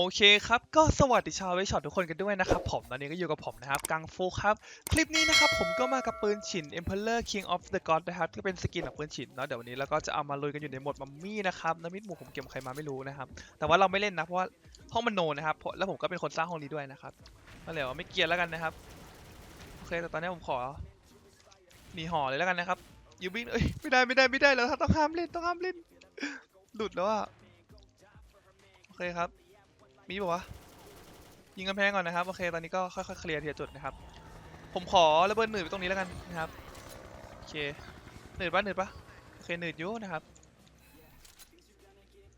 โอเคครับ ก็สวัสดีชาวไวช็อตทุกคนกันด้วยนะครับผม ตอนนี้ก็อยู่กับผมนะครับ กังฟูครับ คลิปนี้นะครับผมก็มากับปืนฉิน Emperor King of the God นะครับก็เป็นสกินของปืนฉินเนาะ เดี๋ยววันนี้เราก็จะเอามาลุยกันอยู่ในหมดมัมมี่นะครับน้ำมิดหมู่ผมเก็บใครมาไม่รู้นะครับ แต่ว่าเราไม่เล่นนะ เพราะว่าห้องมันโนนะครับเพราะแล้วผมก็เป็นคนสร้างห้องนี้ด้วยนะครับก็เลยว่าไม่เกลียดแล้วกันนะครับ โอเค แต่ตอนนี้ผมขอหนีห่อเลยแล้วกันนะครับยูบิงเอ้ย ไม่ได้ไม่ได้ไม่ได้แล้วต้องห้ามเล่นต้องห้ามเล่นหลุดแล้วอะโอเคครับ มีบอกวะ ยิงกำแพงก่อนนะครับ โอเค ตอนนี้ก็ค่อยๆ เคลียร์ทีละจุดนะครับ ผมขอระเบิดหนืดไปตรงนี้แล้วกันนะครับ โอเค หนืดปะหนืดปะโอเค หนืดอยู่นะครับ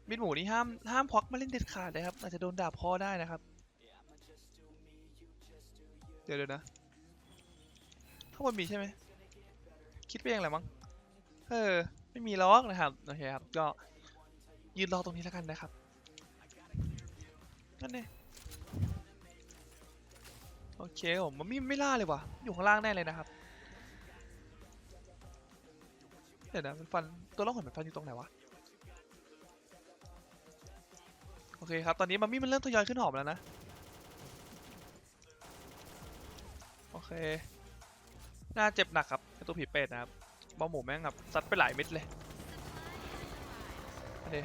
มิดหมูนี่ห้ามห้ามควักมาเล่นเด็ดขาดเลยครับ อาจจะโดนดาบคอได้นะครับ เดี๋ยวเดี๋ยวนะ ข้างบนมีใช่ไหม คิดไปเองแหละมั้ง เออ ไม่มีล็อกนะครับ โอเคครับ ก็ยืนรอตรงนี้แล้วกันนะครับ นั่นเองโอเคผมมันไม่ไม่ล่าเลยว่ะ อยู่ข้างล่างแน่เลยนะครับ เดี๋ยวนะมันฟันตัวล่องหนมันฟันอยู่ตรงไหนวะ โอเคครับ ตอนนี้มัมมี่มันเริ่มทยอยขึ้นหอมแล้วนะ โอเค น่าเจ็บหนักครับตัวผีเป็ดนะครับบอหมูแม่งแบบซัดไปหลายเม็ดเลยมาดิ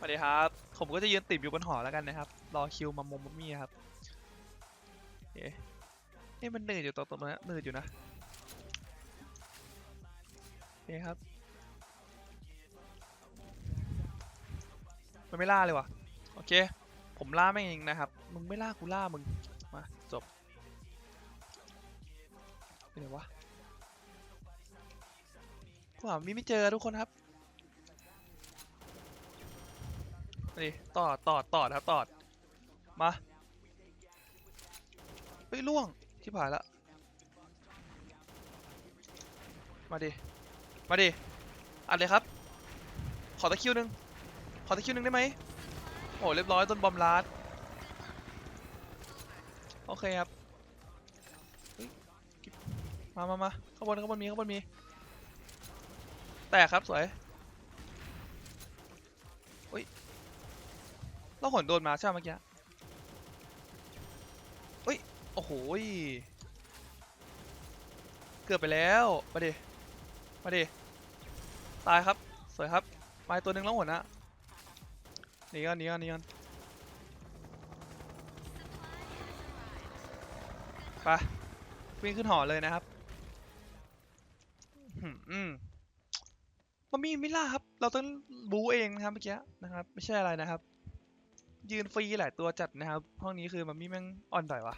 มาดิครับ ผมก็จะยืนติดอยู่บนหอแล้วกันนะครับ รอคิวมามมมัมมี่ครับโอเคเอ๊ะมันเหนื่อยอยู่ตรงตรงนั้เหนื่อยอยู่นะโอเคครับ มันไม่ล่าเลยวะโอเค ผมล่าแม่เองนะครับ มึงไม่ล่ากูล่ามึง มาจบเป็นไงวะกูหามีไม่เจอทุกคนครับ มาดิตอดตอดตอดครับตอด มา เฮ้ยล่วงที่ผ่านละมาดิ มาดิ อัดเลยครับ ขอตะคิวหนึ่งขอตะคิวหนึ่งได้ไหมโอ้เรียบร้อยต้นบอมลาดโอเคครับ มามามาข้างบนข้างบนมีข้างบนมี แตกครับสวย แล้วหนโดนมาใช่ไหมเมื่อกี้เฮ้ย โอ้โหเกือบไปแล้ว มาดิ มาดิ ตายครับ สวยครับ มาตัวหนึ่งแล้วหนนะหนีกันหนีกันหนีกันไปวิ่งขึ้นหอเลยนะครับอืมมันมีไม่ล่าครับ เราต้องบูเองนะครับเมื่อกี้นะครับ ไม่ใช่อะไรนะครับ ยืนฟรีหลายตัวจัดนะครับ ห้องนี้คือมันมีแม่งอ่อนต่อยวะ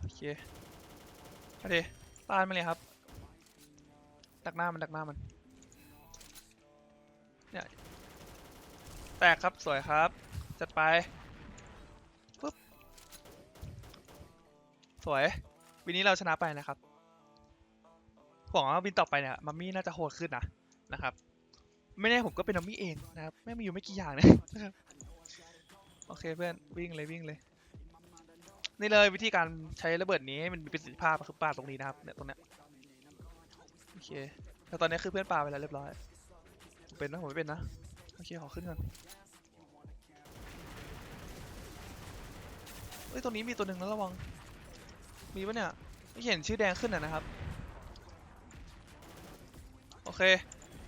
โอเคมาดิปานมาเลยครับดักหน้ามันดักหน้ามันเนี่ยแตกครับสวยครับ จัดไปปุ๊บสวยวินนี้เราชนะไปนะครับหวังว่าวินต่อไปเนี่ยมัมมี่น่าจะโหดขึ้นนะนะครับ ไม่แน่ผมก็เป็นมัมมี่เองนะครับไม่มีอยู่ไม่กี่อย่างนะครับโอเคเพื่อนวิ่งเลยวิ่งเลยนี่เลยวิธีการใช้ระเบิดนี้ให้มันมีประสิทธิภาพคือปาตรงนี้นะครับเนี่ยตรงเนี้ยโอเคแต่ตอนนี้คือเพื่อนปาไปแล้วเรียบร้อยผมเป็นนะผมไม่เป็นนะโอเคขอขึ้นก่อนเฮ้ยตรงนี้มีตัวหนึ่งแล้วระวังมีปะเนี่ยไม่เห็นชื่อแดงขึ้นอะนะครับโอเค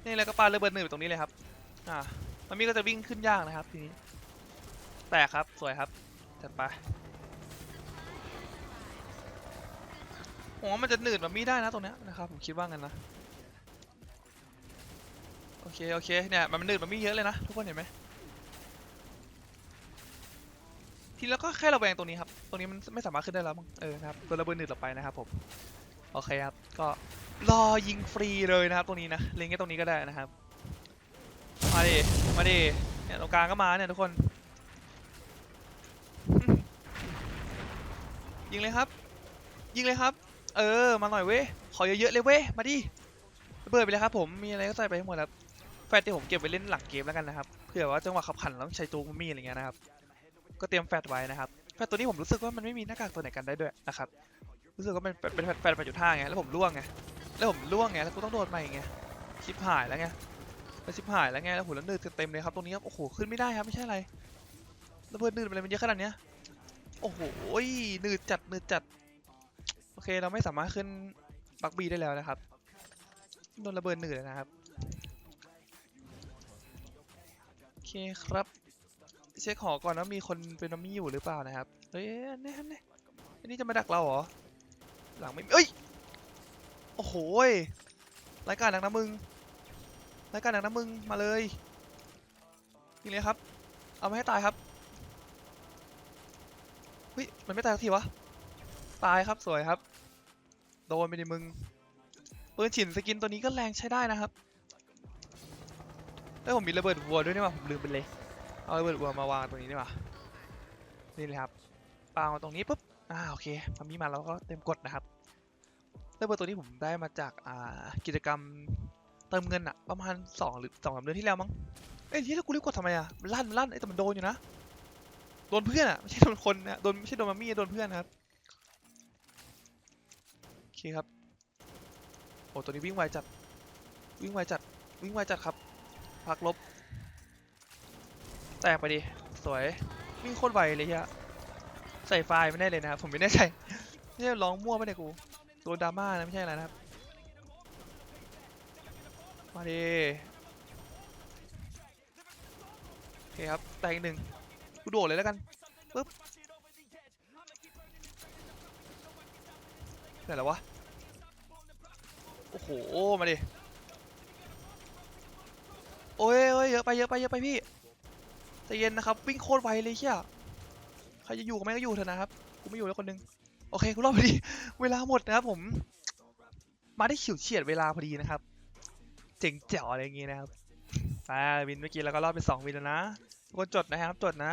นี่แล้วก็ปาระเบิดหนึ่งไปตรงนี้เลยครับ อ่ามันมีก็จะวิ่งขึ้นยากนะครับทีนี้ แตกครับสวยครับจัดไปผมว่ามันจะหนืดแบบมีได้นะตรงเนี้ยนะครับผมคิดว่างั้นนะโอเคโอเคเนี่ยมันหนืดมันมีเยอะเลยนะทุกคนเห็นไหมทีแล้วก็แค่ระแวงตรงนี้ครับตรงนี้มันไม่สามารถขึ้นได้แล้วมั้งเออครับตัวระเบิดหนืดเราไปนะครับผมโอเคครับก็ รอยิงฟรีเลยนะครับตรงนี้นะเล็งแค่ตรงนี้ก็ได้นะครับ มาดิ มาดิ เนี่ยตรงกลางก็มาเนี่ยทุกคน ยิงเลยครับ ยิงเลยครับ เออ มาหน่อยเว้ย ขอเยอะๆเลยเว้ย มาดิเบิดไปเลยครับผม มีอะไรก็ใส่ไปให้หมดครับ แฟตที่ผมเก็บไว้เล่นหลังเกมแล้วกันนะครับ เผื่อว่าจังหวะขับขันแล้วใช้ตัวมันมีอะไรเงี้ยนะครับ ก็เตรียมแฟตไว้นะครับ แฟตตัวนี้ผมรู้สึกว่ามันไม่มีหน้ากากตัวไหนกันได้ด้วยนะครับ รู้สึกว่ามันเป็นเป็นแฟตแฟตแปดจุดห้าไง แล้วผมล่วงไง แล้วผมล่วงไงแล้วกูต้องโดนใหม่ไงชิปหายแล้วไงแล้วชิบหายแล้วไงแล้วหูแล้วนืดเต็มเลยครับตรงนี้ครับโอ้โหขึ้นไม่ได้ครับไม่ใช่อะไรระเบิดหนืดอะไรมันเยอะขนาดเนี้ยโอ้โหนืดจัดนืดจัดโอเคเราไม่สามารถขึ้นบักบีได้แล้วนะครับโดนระเบิดหนืดนะครับโอเคครับเช็คหอก่อนว่ามีคนเป็นมัมมี่อยู่หรือเปล่านะครับเฮ้ยแน่แน่อันนี้จะมาดักเราเหรอหลังไม่เอ้ย อ้โหรายการหนักนะมึงรายการหนังนะมึงมาเลยยิงเลยครับ เอามาให้ตายครับเฮ้ยมันไม่ตายสักทีวะตายครับสวยครับ โดนไปดิมึงปืนฉินสกินตัวนี้ก็แรงใช้ได้นะครับเอ้ยผมมีระเบิดวัวด้วยนี่หว่าผมลืมไปเลยเอาระเบิดวัวมาวางตรงนี้นี่หว่านี่เลยครับปามาตรงนี้ปุ๊บอ่าโอเคมันมีมาแล้วก็เต็มกดนะครับ ระเบิดตัวนี้ผมได้มาจากอ่ากิจกรรมเติมเงินอะประมาณสองหรือสองสามเดือนที่แล้วมั้งเอ้ยที่แล้วกูรีบกดทำไมอะมันลั่นมันลั่นไอ้แต่มันโดนอยู่นะโดนเพื่อนอะไม่ใช่โดนคนนะโดนไม่ใช่โดนมามี่โดนเพื่อนนะครับโอเคครับโอ้ตัวนี้วิ่งไวจัดวิ่งไวจัดวิ่งไวจัดครับพักลบ แตกไปดิสวยวิ่งโคตรไวเลยฮียใส่ไฟล์ไม่ได้เลยนะครับผมไม่แน่ใจไม่ใช่ร้องมั่วไม่ได้กู โดนดราม่านะไม่ใช่อะไรนะครับ มาดิโอเคครับ แตกอีกหนึ่งกูโดดเลยแล้วกันปึ๊บไหนแล้ววะ โอ้โห มาดิ โอ้ยโอ้ยเยอะไปเยอะไปเยอะไปพี่ใจเย็นนะครับ วิ่งโคตรไวเลยเชี่ยใครจะอยู่ก็ไม่ก็อยู่เถอะนะครับ กูไม่อยู่แล้วคนหนึง โอเคกูรอดพอดี เวลาหมดนะครับผม มาได้ฉิวเฉียดเวลาพอดีนะครับ เจ๋งแจ๋วอะไรอย่างงี้นะครับอ่าวินเมื่อกี้เราก็รอดเป็นสองวินแล้วนะทุกคนจดนะครับ จดนะ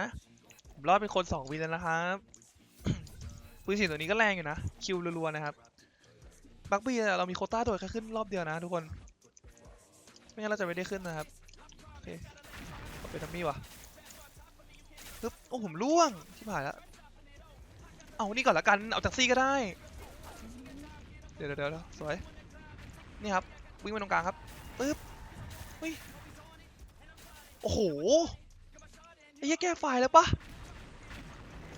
ผมรอดเป็นคนสองวินแล้วนะครับปืนฉีดตัวนี้ก็แรงอยู่นะคิวรัวๆนะครับบักบี้เรามีโคต้าโดดแค่ขึ้นรอบเดียวนะทุกคน ไม่งั้นเราจะไม่ได้ขึ้นนะครับโอเคเป็นทัมมี่วะปึ๊บโอ้ผมล่วงที่ผ่านแล้ว เอานี่ก่อนละกัน เอาจากซี่ก็ได้เดี๋ยวเดี๋ยวเดี๋ยวสวย นี่ครับ วิ่งไปตรงกลางครับปึ๊บเฮ้ย โอ้โห ไอ้เหี้ยแก้ไฟแล้วปะ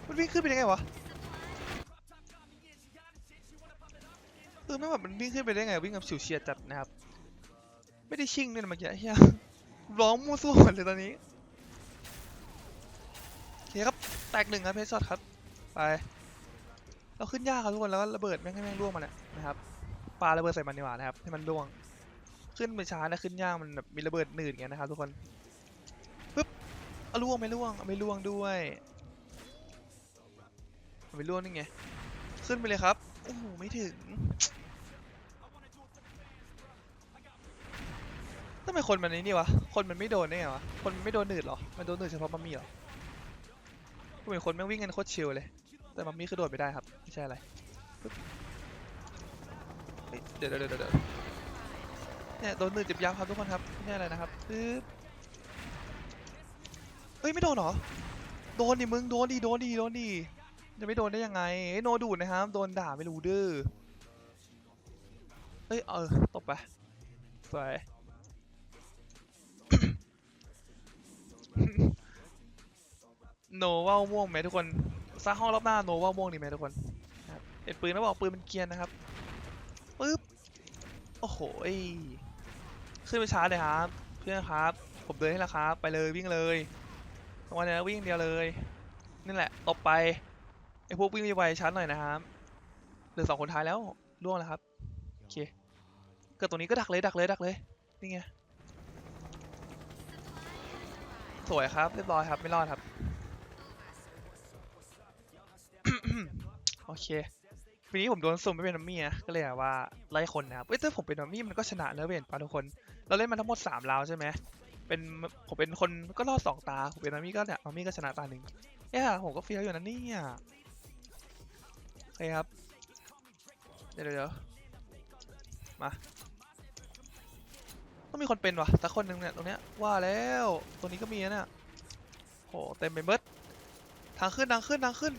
มันวิ่งขึ้นไปยังไงวะเออไม่งแบบมันวิ่งขึ้นไปได้ไง วิ่งกับฉิวเฉียดจัดนะครับ ไม่ได้ชิ่งด้วยนะเมื่อกี้เฮียร้องมั่วซั่วหมดเลยตอนนี้โอเคครับ แตกหนึ่งครับเพชรช็อตครับ ไป เราขึ้นยากครับทุกคนแล้วก็ระเบิดแม่งให้แม่งร่วงมาเนี่ยนะครับปาระเบิดใส่มันดีกว่านะครับให้มันร่วง ขึ้นไปช้านะขึ้นยากมันแบบมีระเบิดหนืดอย่างเงี้ยนะครับทุกคนปึ๊บเอาล่วงไม่ล่วงไม่ล่วงด้วยไม่ล่วงนี่ไงขึ้นไปเลยครับโอ้โหไม่ถึงทำไมคนมันไอ้นี่วะคนมันไม่โดนได้ไงวะคนมันไม่โดนหนืดเหรอมันโดนหนืดเฉพาะมัมมี่เหรอกูเห็นคนแม่งวิ่งกันโคตรชิลเลย แต่มัมมี่คือโดดไม่ได้ครับ ไม่ใช่อะไรเดี๋ยวเดี๋ยวเดี๋ยวเนี่ยโดนหนืดเจ็บยับครับทุกคนครับไม่ใช่อะไรนะครับปึ๊บเฮ้ยไม่โดนหรอ โดนดิมึงโดนดิโดนดิโดนดิจะไม่โดนได้ยังไงเอ้ยโนดูดนะครับโดนด่าไม่รู้ดื้อเอ้ยเออตบไปสวยโนว่าม่วงไหมทุกคน ซักห้องรอบหน้าโนว่าม่วงดีไหมทุกคนคเห็นปืนแล้วบอกปืนมันเกียนนะครับปึ๊บโอ้โหขึ้นไปชาร์จเลยครับ เพื่อนครับ ผมเดินให้แล้วครับ ไปเลยวิ่งเลยตรงวันนี้วิ่งเดียวเลยนี่แหละตบไปไอพวกวิ่งไวชาร์จหน่อยนะครับเหลือสองคนท้ายแล้วล่วงแล้วครับโอเคเกิดตรงนี้ก็ดักเลยดักเลยดักเลยนี่ไงสวยครับเรียบร้อยครับไม่รอดครับ โอเควันนี้ผมโดนสุ่มไม่เป็นนัมมี่นะก็เลยแบบว่าไล่คนนะครับเอ้ยแต่ผมเป็นนัมมี่มันก็ชนะแล้วเห็นปะทุกคน เราเล่นมาทั้งหมด3ราวใช่ไหมเป็นผมเป็นคนก็รอดสองตาผมเป็นนัมมี่ก็เนี่ยนัมมี่ก็ชนะตาหนึ่งเนี่ยผมก็เฟี้ยวอยู่นะเนี่ยโอเคครับเดี๋ยวเดี๋ยวมาต้องมีคนเป็นวะสักคนหนึ่งเนี่ยตรงเนี้ยว่าแล้วตรงนี้ก็มีนะเนี่ยโหเต็มไปหมดทางขึ้นทางขึ้นทางขึ้น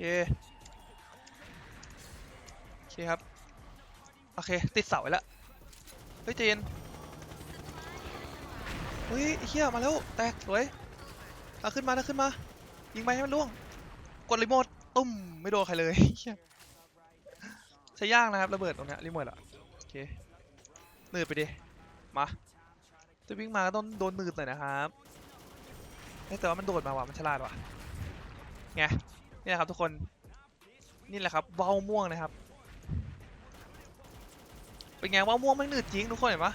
โอเคโอเคครับ โอเค ติดเสาไว้แล้ว เฮ้ยใจนเฮ้ยไอ้เฮียมาแล้ว แตกสวยเอาขึ้นมาเอาขึ้นมา ยิงไปให้มันล่วง กดรีโมทตุ้ม ไม่โดนใครเลยใช้ยากนะครับระเบิดตรงนี้รีโมทอะโอเคหนืดไปดิ มาจะวิ่งมาก็ต้องโดนหนืดหน่อยนะครับแต่ว่ามันโดดมาว่ะมันฉลาดว่ะไง นี่แหละครับทุกคนนี่แหละครับว่าวม่วงนะครับเป็นไงว่าวม่วงไม่หนืดจริงทุกคนเห็นปะ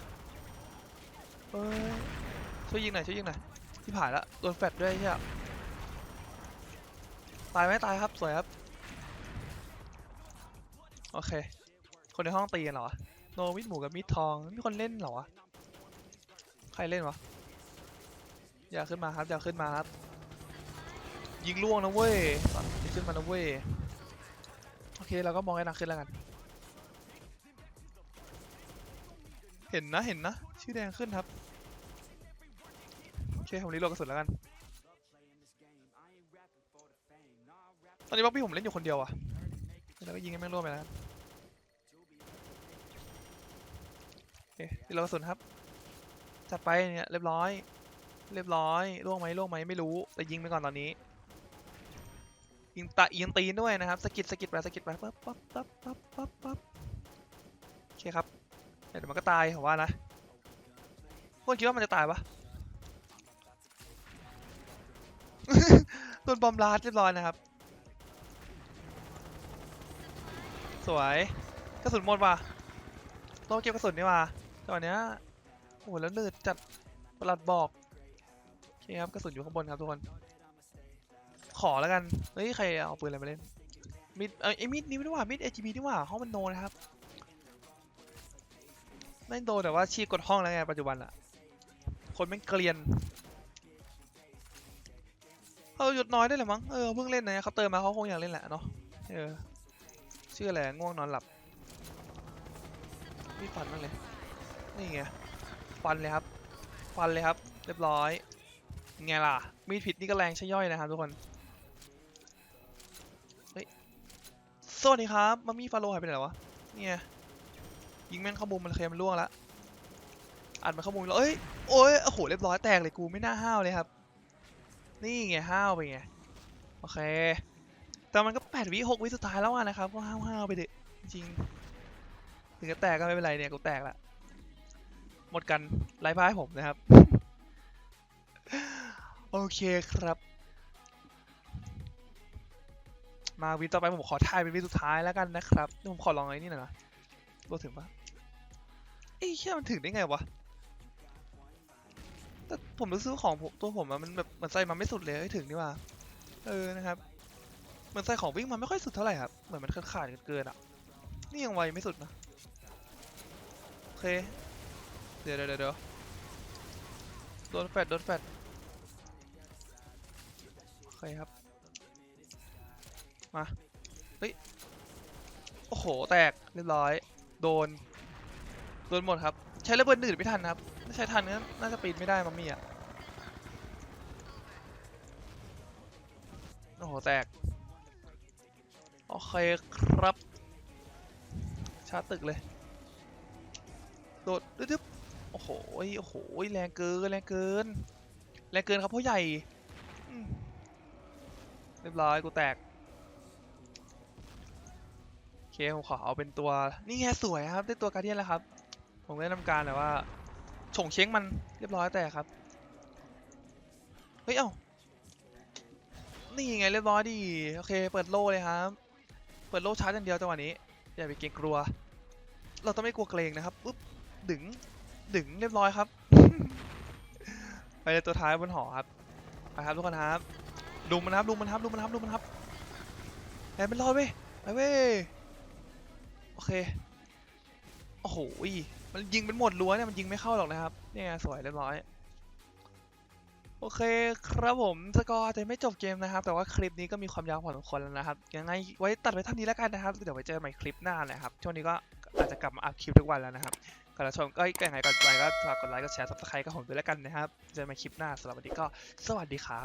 เออช่วยยิงหน่อยช่วยยิงหน่อยที่ผ่านละโดนแฟดด้วยใช่ยตายไหมตายครับสวยครับโอเค คนในห้องตีกันเหรอโนมิดหมูกับมิดทองมีคนเล่นเหรอใครเล่นวะอย่าขึ้นมาครับอย่าขึ้นมาครับ ยิงล่วงนะเว้ยย่าขึ้นมานะเว้ย โอเคเราก็มองให้นักขึ้นแล้วกัน เห็นนะเห็นนะ ชื่อแดงขึ้นครับ โอเคผมรีโหลดกระสุนแล้วกัน ตอนนี้บ๊อบบี้ผมเล่นอยู่คนเดียวอะแล้วก็ยิงให้แม่งร่วงไปแล้วโอเครีโหลดกระสุนครับ จัดไปเนี่ยเรียบร้อย เรียบร้อยร่วงไหมร่วงไหมไม่รู้ แต่ยิงไปก่อนตอนนี้ ยิงตะยิงตีนด้วยนะครับสะกิดสะกิดไปสะกิดไปปั๊บปั๊บปั๊บปั๊บปั๊บปั๊บโอเคครับเดี๋ยวมันก็ตายผมว่านะพวกคิดว่ามันจะตายปะโดนบอมบลาดเรียบร้อยนะครับ สวยกระสุนหมดว่ะต้องเก็บกระสุนนี่ว่ะตอนเนี้ยโอ้โหแล้วเนืดจัดประหลัดบอกโอเคครับกระสุนอยู่ข้างบนครับทุกคน ขอแล้วกัน เฮ้ย ใครเอาปืนอะไรมาเล่น มิดเอ้ยมิดนี่ไม่ได้ว่า มิด AGB นี่ว่าห้องมันโนนะครับ ไม่โดนแต่ว่าชีกกดห้องแล้วไงปัจจุบันอะคนแม่งเกลียนเขาหยุดน้อยได้เลยมั้ง เออ เพิ่งเล่นนะเขาเติมมาเขาคงอยากเล่นแหละเนาะ เออ ชื่ออะไรง่วงนอนหลับมีฟันบ้างเลย นี่ไง ฟันเลยครับ ฟันเลยครับ เรียบร้อย ไงล่ะ มีดผิดนี่ก็แรงใช่ย่อยนะครับทุกคน สวัสดีครับมามี่ฟาโลหายไปไหนวะ เนี่ยยิงแม่งเข้ามุมมันเคยมันล่วงล้วอัดมันเข้ามุมแล้วเอ้ยโอ้ยโอ้โหเรียบร้อยแตกเลยกูไม่น่าห้าวเลยครับ นี่ไงห้าวไปไงโอเค แต่มันก็แปดวิหกวิสุดท้ายแล้วอะนะครับก็ห้าวห้าวไปเด็จริงถึงจะแตกก็ไม่เป็นไรเนี่ยกูแตกละหมดกันไล่พ่ายผมนะครับ โอเคครับ มาวินต่อไปผมขอทายเป็นวินสุดท้ายแล้วกันนะครับผมขอลองไอ้นี่หน่อยนะตัวถึงปะไอ้เหี้ยมันถึงได้ไงวะแต่ผมรู้สึกของตัวผมอะมันแบบเหมือนใส่มาไม่สุดเลยเอ้ถึงนี่ว่า เออนะครับเหมือนใส่ของวิ่งมันไม่ค่อยสุดเท่าไหร่ครับเหมือนมันขาดเกินๆอะนี่ยังไวไม่สุดนะโอเคเดี๋ยวเดี๋ยวเดี๋ยวโดนแฟดโดนแฟดโอเคครับ มาเฮ้ยโอ้โห แตกเรียบร้อย โดน โดนหมดครับ ใช้ระเบิดหนืดไม่ทันครับถ้าใช้ทันก็น่าจะปีนไม่ได้มัมมี่อะโอ้โห แตก โอเคครับ ชาร์จตึกเลย โดดดึ๊บๆโอ้โห โอ้โห แรงเกิน แรงเกิน แรงเกินครับพ่อใหญ่ เรียบร้อย กูแตก เคผมขอเอาเป็นตัวนี่ไงสวยครับได้ตัวการเดียนแล้วครับ ผมได้ทำการแบบว่าฉงเช้งมันเรียบร้อยแต่ครับเฮ้ยเอ้านี่ไงเรียบร้อยดีโอเค เปิดโล่เลยครับ เปิดโล่ชาร์จอย่างเดียวจังหวะนี้อย่าไปเกรงกลัว เราต้องไม่กลัวเกรงนะครับปุ๊บดึงดึงเรียบร้อยครับ ไปเลยตัวท้ายบนหอครับไปครับทุกคนครับลุมมันครับลุมมันครับลุมมันครับลุมมันครับแอบเป็นรอดเว้ยไปเว้ย โอเค โอ้โหมันยิงเป็นหมดรั้วเนี่ยมันยิงไม่เข้าหรอกนะครับ เนี่ยสวยเรียบร้อย โอเคครับผมสกอร์จะไม่จบเกมนะครับ แต่ว่าคลิปนี้ก็มีความยาวพอสมควรแล้วนะครับ ยังไงไว้ตัดไว้เท่านี้แล้วกันนะครับ เดี๋ยวไว้เจอกันใหม่คลิปหน้านะครับ ช่วงนี้ก็อาจจะกลับมาอัพคลิปทุกวันแล้วนะครับก่อนชมก็ยังไงก่อนไปก็ฝากกดไลค์กดแชร์ซับสไครต์กับผมด้วยแล้วกันนะครับ เจอกันใหม่คลิปหน้าสำหรับวันนี้ก็สวัสดีครับ